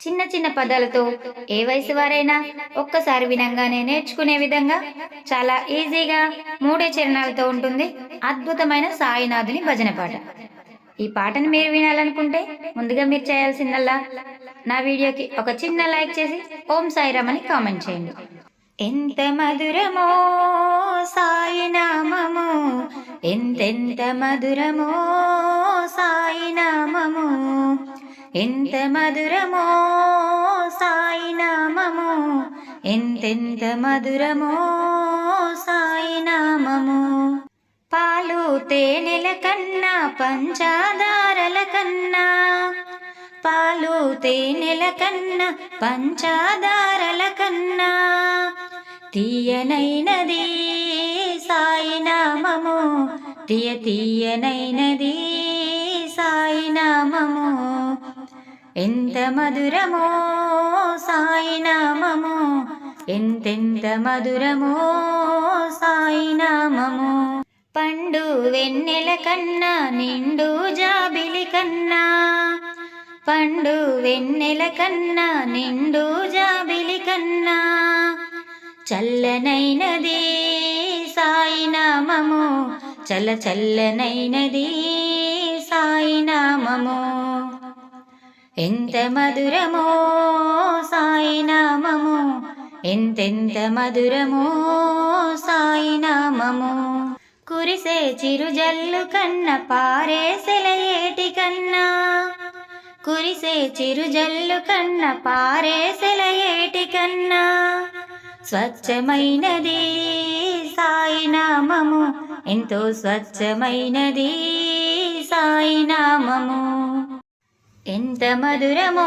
చిన్న చిన్న పదాలతో ఏ వయసు వారైనా ఒక్కసారి వినంగానే నేర్చుకునే విధంగా చాలా ఈజీగా మూడే చరణాలతో ఉంటుంది అద్భుతమైన సాయినాథుని భజన పాట. ఈ పాటను మీరు వినాలనుకుంటే ముందుగా మీరు చేయాల్సిందల్లా నా వీడియోకి ఒక చిన్న లైక్ చేసి ఓం సాయిరామ్ అని కామెంట్ చేయండి. ఎంత మధురమో సాయి నామము ఎంతెంత మధురమో సాయి నామము ఎంత మధురమో సాయి నామము ఎంతెంత మధురమో సాయి నామము పాలు తేనెల కన్నా పంచాదారల కన్నా పాలు తేనెల కన్నా పంచాదారల కన్నా తీయనైనది సాయి నామము తీయ తీయనైనది సాయి నామము ఎంత మధురమో సాయి ఎంతెంత మధురమో సాయి పండు వెన్నెల కన్నా నిండు జాబిలి కన్నా పండు వెన్నెల కన్నా నిండు జాబిలి కన్నా చల్లనైనది సాయి నామము చల్ల చల్లనైనది సాయి ఎంత మధురమో సాయి నామము ఎంతెంత మధురమో సాయి నామము కురిసే చిరుజల్లు కన్న పారే సెలయేటి కన్నా కురిసే చిరుజల్లు కన్న పారే సెలయేటి కన్నా స్వచ్ఛమైనది సాయి నామము ఎంతో స్వచ్ఛమైనది సాయి నామము ఎంత మధురమో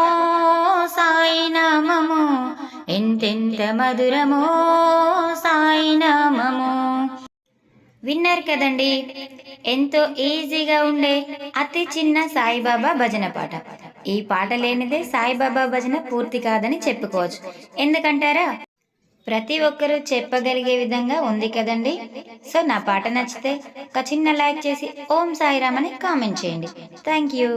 సాయినామము ఎంతెంత మధురమో సాయినామమో విన్నారు కదండి ఎంతో ఈజీగా ఉండే అతి చిన్న సాయిబాబా భజన పాట ఈ పాట లేనిదే సాయిబాబా భజన పూర్తి కాదని చెప్పుకోవచ్చు. ఎందుకంటారా ప్రతి ఒక్కరూ చెప్పగలిగే విధంగా ఉంది కదండి సో నా పాట నచ్చితే ఒక చిన్న లైక్ చేసి ఓం సాయిరామ్ అని కామెంట్ చేయండి. Thank you